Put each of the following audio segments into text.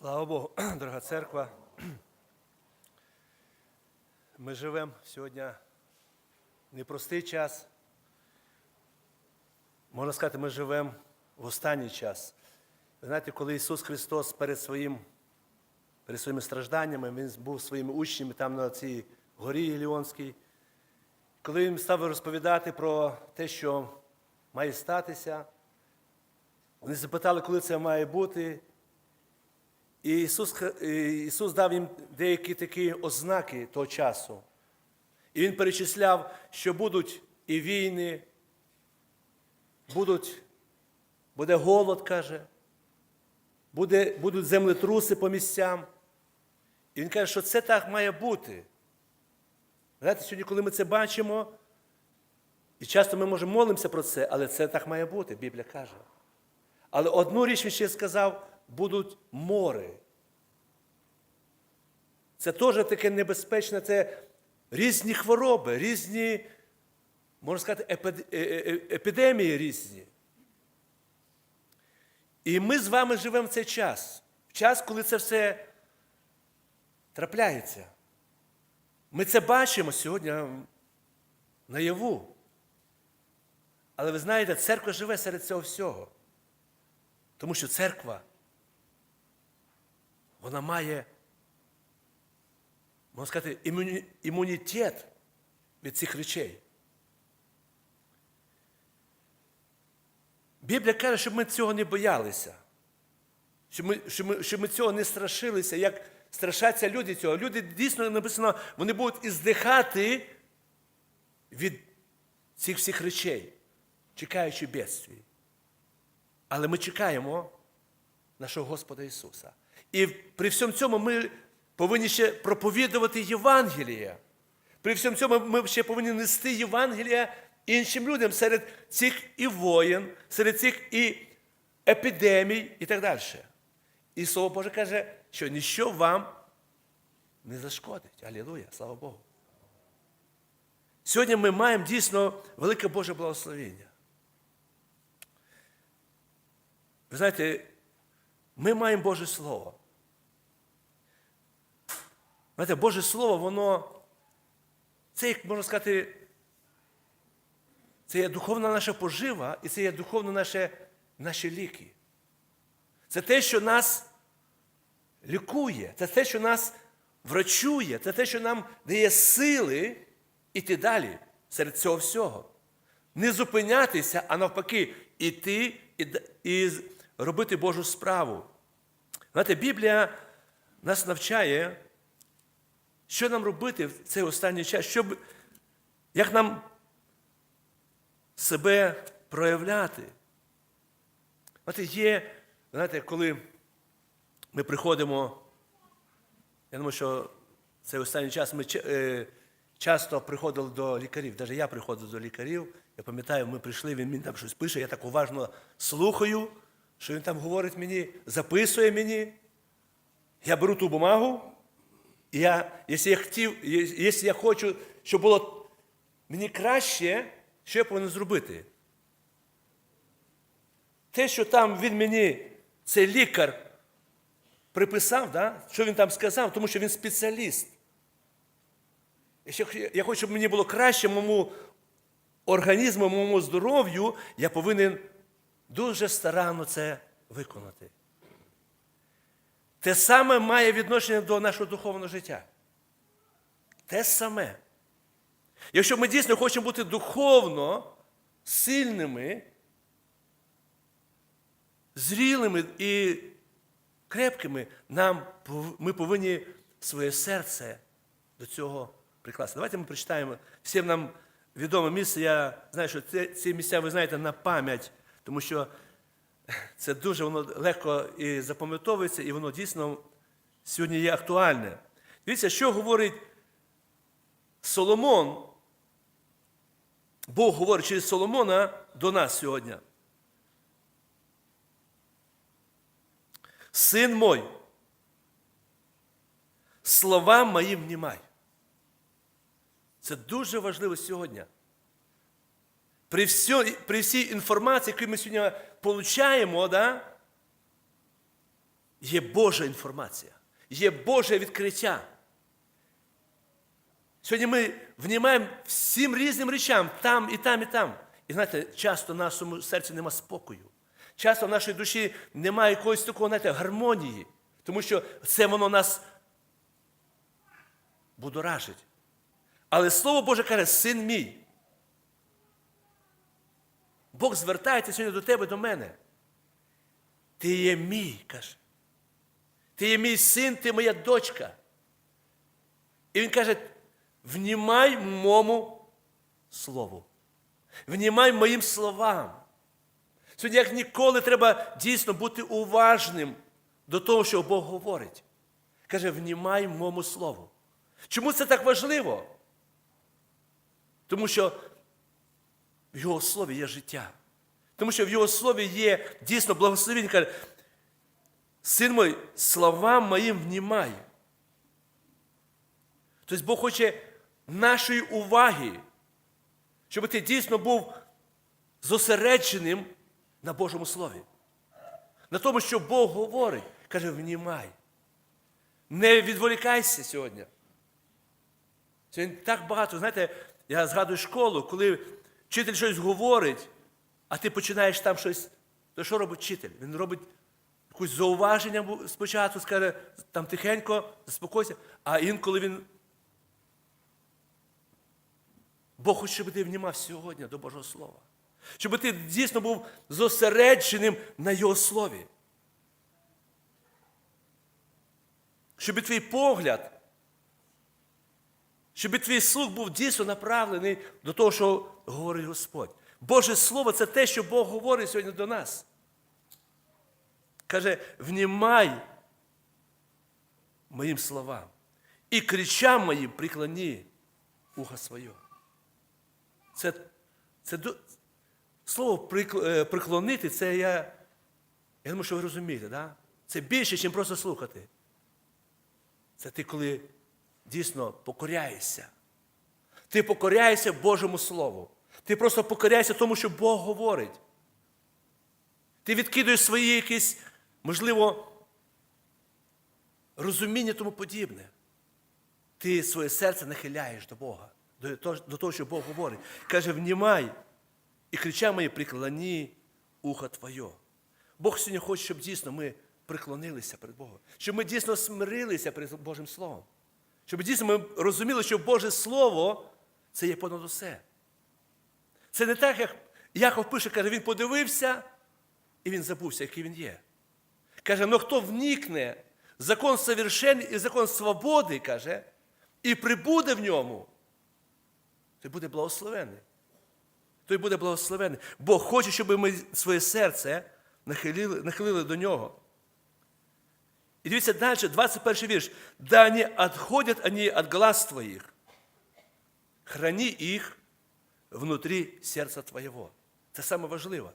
Слава Богу, дорога церква. Ми живемо сьогодні непростий час. Можна сказати, ми живемо в останній час. Ви знаєте, коли Ісус Христос перед, своїм, перед своїми стражданнями, Він був своїми учнями там на цій горі Іліонській, коли Він став розповідати про те, що має статися, вони запитали, коли це має бути. І Ісус, Ісус дав їм деякі такі ознаки того часу. І Він перечисляв, що будуть і війни, будуть, буде голод, каже, буде, будуть землетруси по місцям. І він каже, що це так має бути. Знаєте, сьогодні, коли ми це бачимо, і часто ми може молимося про це, але це так має бути, Біблія каже. Але одну річ він ще сказав, будуть мори. Це теж таке небезпечне, це різні хвороби, різні, можна сказати, е- е- е- епідемії різні. І ми з вами живемо в цей час, в час, коли це все трапляється. Ми це бачимо сьогодні наяву. Але ви знаєте, церква живе серед цього всього. Тому що церква, вона має, можна сказати, імунітет від цих речей. Біблія каже, щоб ми цього не боялися, щоб ми, щоб ми, щоб ми цього не страшилися, як страшаться люди цього. Люди дійсно написано, вони будуть іздихати від цих всіх речей, чекаючи бедствій. Але ми чекаємо нашого Господа Ісуса. І при всьому цьому ми повинні ще проповідувати Євангеліє. При всьому цьому ми ще повинні нести Євангелія іншим людям серед цих і воєн, серед цих і епідемій і так далі. І Слово Боже каже, що ніщо вам не зашкодить. Алілуя, слава Богу. Сьогодні ми маємо дійсно велике Боже благословення. Ви знаєте, ми маємо Боже Слово. Знаєте, Боже Слово, воно, це, як можна сказати, це є духовна наша пожива і це є духовно наше, наші ліки. Це те, що нас лікує, це те, що нас врачує, це те, що нам дає сили іти далі серед цього всього. Не зупинятися, а навпаки, іти і, і робити Божу справу. Знаєте, Біблія нас навчає, що нам робити в цей останній час, щоб, як нам себе проявляти. Знаєте, є, знаєте, коли ми приходимо, я думаю, що цей останній час ми е, часто приходили до лікарів. Навіть я приходив до лікарів. Я пам'ятаю, ми прийшли, він мені там щось пише, я так уважно слухаю, що він там говорить мені, записує мені. Я беру ту бумагу, я, якщо я хотів, якщо я хочу, щоб було мені краще, що я повинен зробити? Те, що там він мені, цей лікар, приписав, да? що він там сказав, тому що він спеціаліст. Якщо я хочу, щоб мені було краще моєму організму, моєму здоров'ю, я повинен дуже старанно це виконати. Те саме має відношення до нашого духовного життя. Те саме. Якщо ми дійсно хочемо бути духовно сильними, зрілими і крепкими, нам, ми повинні своє серце до цього прикласти. Давайте ми прочитаємо всім нам відоме місце. Я знаю, що ці місця ви знаєте на пам'ять, тому що це дуже воно легко і запам'ятовується, і воно дійсно сьогодні є актуальне. Дивіться, що говорить Соломон. Бог говорить через Соломона до нас сьогодні. Син мой, слова мої внімай. Це дуже важливо сьогодні. При, всьо, при всій інформації, яку ми сьогодні отримуємо, да, є Божа інформація, є Боже відкриття. Сьогодні ми внімаємо всім різним речам, там і там, і там. І знаєте, часто в нашому серці нема спокою. Часто в нашій душі немає якоїсь такого, знаєте, гармонії, тому що це воно нас будоражить. Але Слово Боже каже, син мій. Бог звертається сьогодні до тебе, до мене. Ти є мій, каже. Ти є мій син, ти моя дочка. І він каже: внімай мому слову. Внімай моїм словам. Сьогодні, як ніколи, треба дійсно бути уважним до того, що Бог говорить. Каже, внімай мому слову. Чому це так важливо? Тому що в Його слові є життя. Тому що в Його слові є дійсно благословіння. Каже, син мой, словам моїм внімай. Тобто Бог хоче нашої уваги, щоб ти дійсно був зосередженим на Божому Слові. На тому, що Бог говорить, каже, внімай. Не відволікайся сьогодні. Сьогодні так багато, знаєте, я згадую школу, коли вчитель щось говорить, а ти починаєш там щось. То що робить вчитель? Він робить якусь зауваження спочатку, скаже, там тихенько, заспокойся, а інколи він. Бог хоче, щоб ти внімав сьогодні до Божого Слова. Щоб ти дійсно був зосередженим на Його слові. Щоб твій погляд, щоб твій слух був дійсно направлений до того, що говорить Господь. Боже Слово це те, що Бог говорить сьогодні до нас. Каже, внімай моїм словам і кричам моїм приклоні ухо своє. Це, це слово е, приклонити, це я. Я думаю, що ви розумієте, да? це більше, ніж просто слухати. Це ти, коли дійсно покоряєшся. Ти покоряєшся Божому Слову. Ти просто покоряєшся тому, що Бог говорить. Ти відкидуєш свої якісь, можливо, розуміння тому подібне. Ти своє серце нахиляєш до Бога, до того, що Бог говорить. Каже, внімай і крича мої приклоні ухо Твоє. Бог сьогодні хоче, щоб дійсно ми приклонилися перед Богом, щоб ми дійсно смирилися перед Божим Словом. Щоб дійсно ми розуміли, що Боже Слово це є понад усе. Це не так, як Яков пише, каже, він подивився і він забувся, який він є. Каже, ну хто вникне закон совершенний і закон свободи, каже, і прибуде в ньому, той буде благословений. Той буде благословений. Бог хоче, щоб ми своє серце нахилили, нахилили до нього. І дивіться далі, 21 вірш. Да не отходят они от глаз твоих. Храни їх внутрі серця Твоєго. Це саме важливо.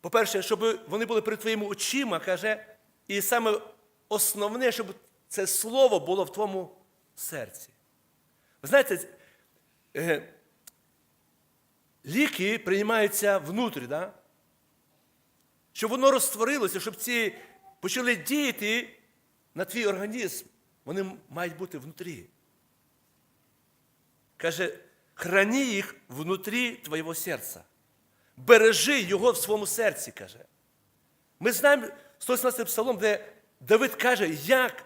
По-перше, щоб вони були перед твоїми очима, каже, і саме основне, щоб це слово було в твоєму серці. Ви знаєте, е, ліки приймаються внутрі, да? щоб воно розтворилося, щоб ці почали діяти на твій організм, вони мають бути внутрі. Каже, храні їх внутрі твоєго серця. Бережи його в своєму серці, каже. Ми знаємо 118 псалом, де Давид каже, як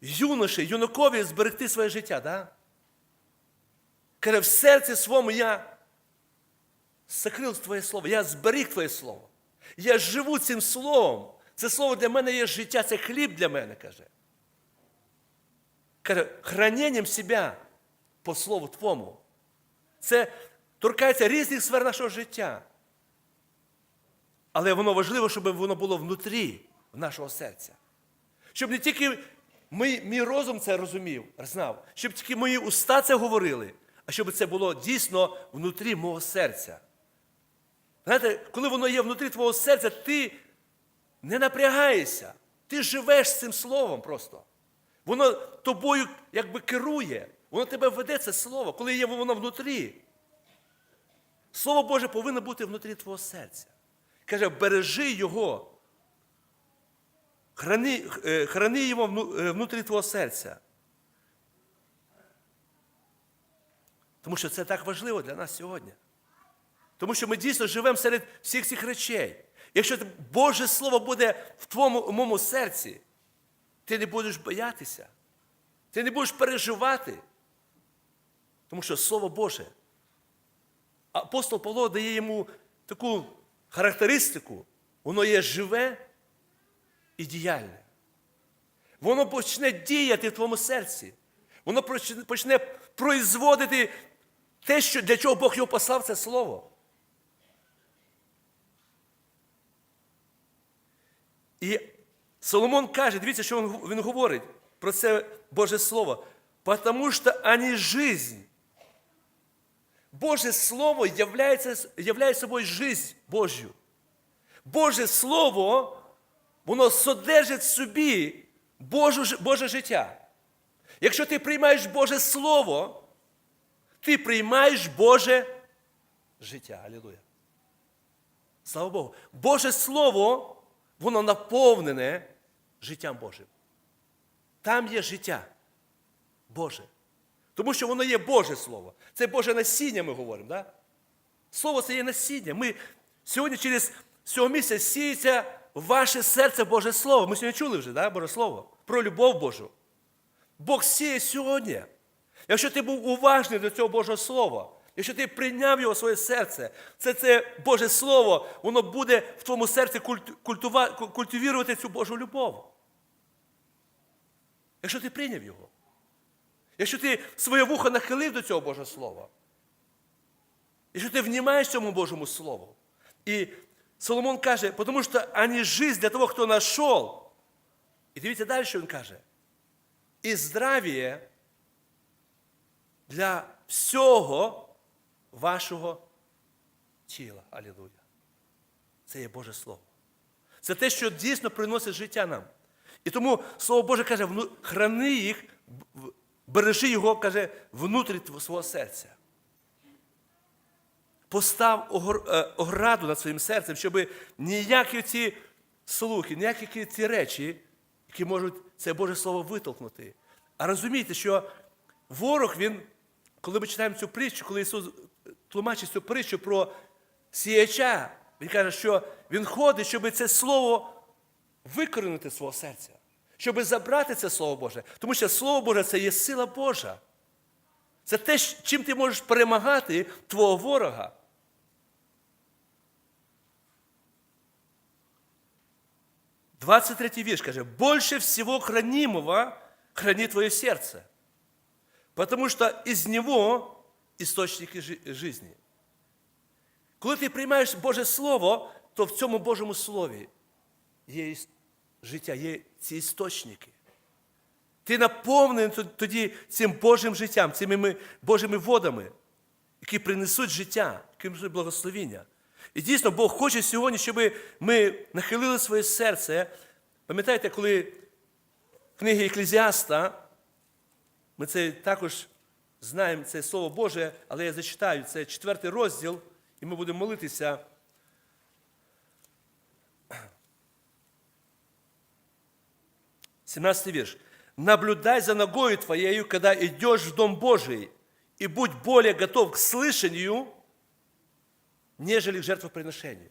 юноші, юнакові зберегти своє життя. Да? Каже, в серці своєму я сокрив Твоє слово, я зберіг Твоє слово. Я живу цим словом. Це слово для мене є життя, це хліб для мене, каже. Каже, храненням себе по слову Твому. Це торкається різних сфер нашого життя. Але воно важливо, щоб воно було внутрі нашого серця. Щоб не тільки мій, мій розум це розумів, знав, щоб тільки мої уста це говорили, а щоб це було дійсно внутрі мого серця. Знаєте, коли воно є внутрі твого серця, ти не напрягаєшся, ти живеш цим словом просто. Воно тобою якби керує, воно тебе веде це слово, коли є воно внутрі. Слово Боже повинно бути внутрі твого серця. Каже, бережи його храни, е, храни його е, внутрі твого серця. Тому що це так важливо для нас сьогодні. Тому що ми дійсно живемо серед всіх цих речей. Якщо Боже Слово буде в твоєму в моєму серці, ти не будеш боятися, ти не будеш переживати. Тому що Слово Боже. Апостол Павло дає йому таку характеристику, воно є живе і діяльне. Воно почне діяти в твоєму серці. Воно почне производити те, що, для чого Бог його послав, це слово. І Соломон каже, дивіться, що він, він говорить про це Боже Слово. Потому що ані жизнь. Боже Слово являється, являє собою жизнь Божю. Боже Слово, воно содержить в собі Божу, Боже життя. Якщо ти приймаєш Боже Слово, ти приймаєш Боже життя. Алілуя. Слава Богу. Боже Слово, воно наповнене життям Божим. Там є життя Боже. Тому що воно є Боже Слово. Це Боже насіння, ми говоримо. Да? Слово це є насіння. Ми сьогодні через цього місяця сіється ваше серце Боже Слово. Ми сьогодні чули вже, да, Боже Слово, про любов Божу. Бог сіє сьогодні. Якщо ти був уважний до цього Божого Слова, якщо ти прийняв його в своє серце, це це Боже Слово, воно буде в твоєму серці культу- культува- культивувати цю Божу любов. Якщо ти прийняв його. Якщо ти своє вухо нахилив до цього Божого Слова, якщо ти внімаєш цьому Божому Слову. І Соломон каже, тому що ані жизнь для того, хто знайшов. І дивіться далі, що він каже. І здравіє для всього вашого тіла. Алілуя. Це є Боже Слово. Це те, що дійсно приносить життя нам. І тому Слово Боже каже, храни їх, бережи його, каже, внутрі свого серця. Постав е, ограду над своїм серцем, щоб ніякі ці слухи, ніякі ці речі, які можуть це Боже Слово витолкнути. А розумійте, що ворог, він, коли ми читаємо цю притчу, коли Ісус тлумачить цю притчу про сіяча, Він каже, що Він ходить, щоб це слово викорінити з свого серця, щоб забрати це Слово Боже. Тому що Слово Боже це є сила Божа. Це те, чим ти можеш перемагати твого ворога. Двадцать третий вірш каже, «Больше всего хранимого храни твое сердце, потому что из него істочники жи- жизни». Коли ти приймаєш Боже Слово, то в цьому Божому Слові є життя, є ці істочники. Ти наповнений тоді цим Божим життям, цими Божими водами, які принесуть життя, які принесуть благословіння. І дійсно, Бог хоче сьогодні, щоб ми нахилили своє серце. Пам'ятаєте, коли в книгі Еклезіаста, ми це також знаємо, це Слово Боже, але я зачитаю, це четвертий розділ, і ми будемо молитися. Семнадцатый вірш. «Наблюдай за ногою твоею, когда идешь в Дом Божий, и будь более готов к слышанию, нежели к жертвоприношению».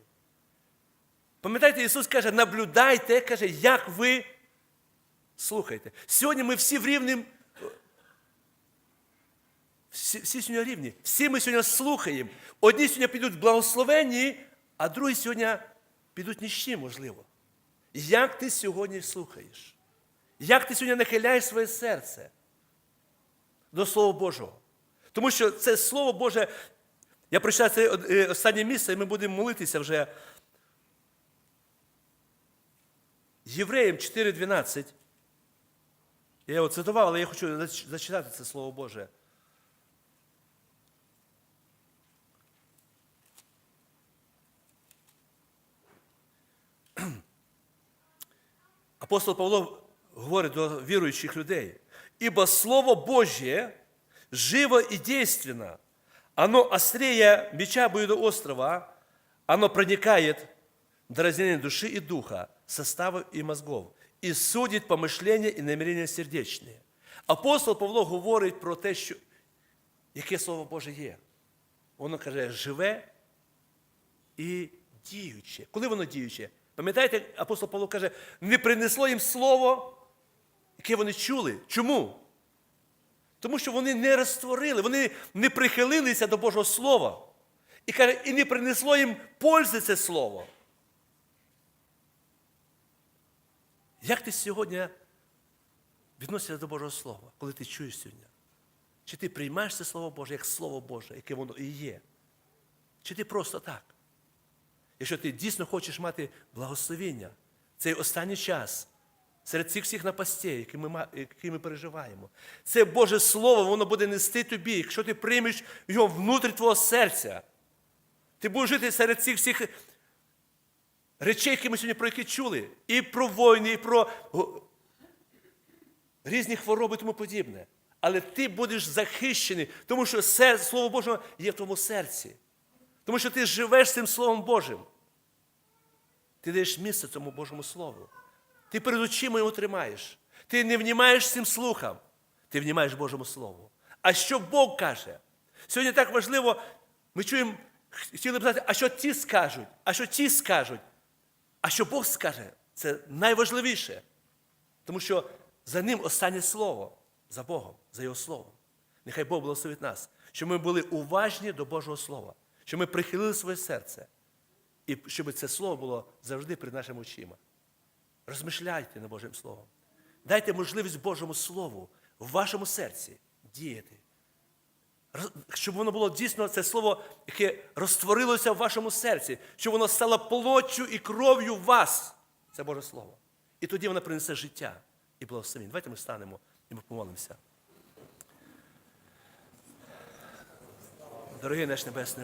Пам'ятаєте, Ісус каже, наблюдайте, каже, як ви слухаєте. Сьогодні ми всі в рівним, всі, всі сьогодні рівні. Всі ми сьогодні слухаємо. Одні сьогодні підуть благословенні, а другі сьогодні підуть ніщі, можливо. Як ти сьогодні слухаєш? Як ти сьогодні нахиляєш своє серце до Слова Божого? Тому що це Слово Боже, я прочитаю це е, останнє місце, і ми будемо молитися вже. Євреям 4.12. Я його цитував, але я хочу зачитати це Слово Боже. Апостол Павло говорить до віруючих людей. Ибо Слово Божье живо и действенно. Оно острее меча острова, оно проникает до разделения души и духа, состава и мозгов, і судить помишлення і намірення сердечні. Апостол Павло говорить про те, що яке Слово Боже є. Воно каже, живе і діюче. Коли воно діюче? Пам'ятаєте, апостол Павло каже, не принесло їм слово, яке вони чули. Чому? Тому що вони не розтворили, вони не прихилилися до Божого Слова. І каже, і не принесло їм пользи це слово. Як ти сьогодні відносишся до Божого Слова, коли ти чуєш сьогодні? Чи ти приймаєш це Слово Боже як Слово Боже, яке воно і є? Чи ти просто так? Якщо ти дійсно хочеш мати благословіння, цей останній час, серед цих всіх напастей, які ми, які ми переживаємо, це Боже Слово, воно буде нести тобі, якщо ти приймеш його внутрі твого серця. Ти будеш жити серед цих всіх речей, які ми сьогодні про які чули, і про війни, і про різні хвороби і тому подібне. Але ти будеш захищений, тому що Слово Боже є в твоєму серці. Тому що ти живеш цим Словом Божим. Ти даєш місце цьому Божому Слову. Ти перед очима його тримаєш. Ти не внімаєш цим слухам, ти внімаєш Божому Слову. А що Бог каже? Сьогодні так важливо, ми чуємо, хотіли б знати, а що ті скажуть, а що ті скажуть, а що Бог скаже, це найважливіше. Тому що за ним останнє слово, за Богом, за Його Словом. Нехай Бог благословить нас, щоб ми були уважні до Божого Слова, щоб ми прихилили своє серце, і щоб це слово було завжди перед нашими очима. Розмишляйте над Божим Словом. Дайте можливість Божому Слову в вашому серці діяти. Щоб воно було дійсно це слово, яке розтворилося в вашому серці, щоб воно стало плоттю і кров'ю вас. Це Боже Слово. І тоді воно принесе життя і благословення. Давайте ми станемо і ми помолимося. Дорогий наш Небесний.